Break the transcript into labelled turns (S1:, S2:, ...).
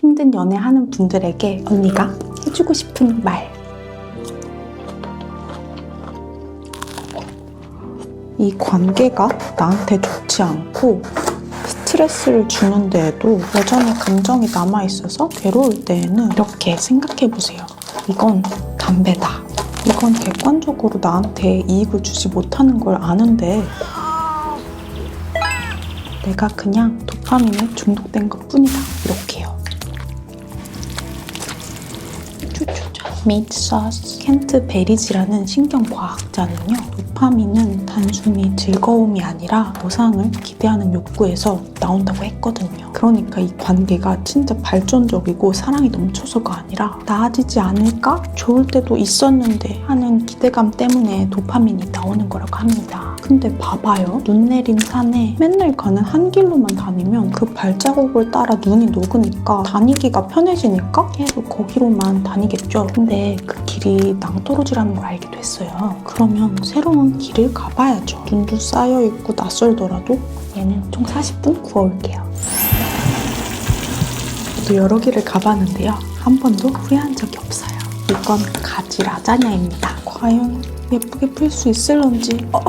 S1: 힘든 연애하는 분들에게 언니가 해주고 싶은 말. 이 관계가 나한테 좋지 않고 스트레스를 주는데에도 여전히 감정이 남아있어서 괴로울 때에는 이렇게 생각해보세요. 이건 담배다. 이건 객관적으로 나한테 이익을 주지 못하는 걸 아는데 내가 그냥 도파민에 중독된 것 뿐이다. 이렇게요. 미트 소스. 켄트 베리지라는 신경과학자는요. 도파민은 단순히 즐거움이 아니라 보상을 기대하는 욕구에서 나온다고 했거든요. 그러니까 이 관계가 진짜 발전적이고 사랑이 넘쳐서가 아니라 나아지지 않을까? 좋을 때도 있었는데 하는 기대감 때문에 도파민이 나오는 거라고 합니다. 근데 봐봐요. 눈 내린 산에 맨날 가는 한 길로만 다니면 그 발자국을 따라 눈이 녹으니까 다니기가 편해지니까 계속 거기로만 다니겠죠. 근데 그 길이 낭떠러지라는 걸 알게 됐어요. 그러면 새로운 길을 가봐야죠. 눈도 쌓여있고 낯설더라도 얘는 총 40분 구워올게요. 저도 여러 길을 가봤는데요. 한 번도 후회한 적이 없어요. 이건 가지 라자냐입니다. 과연 예쁘게 풀 수 있을런지. 어,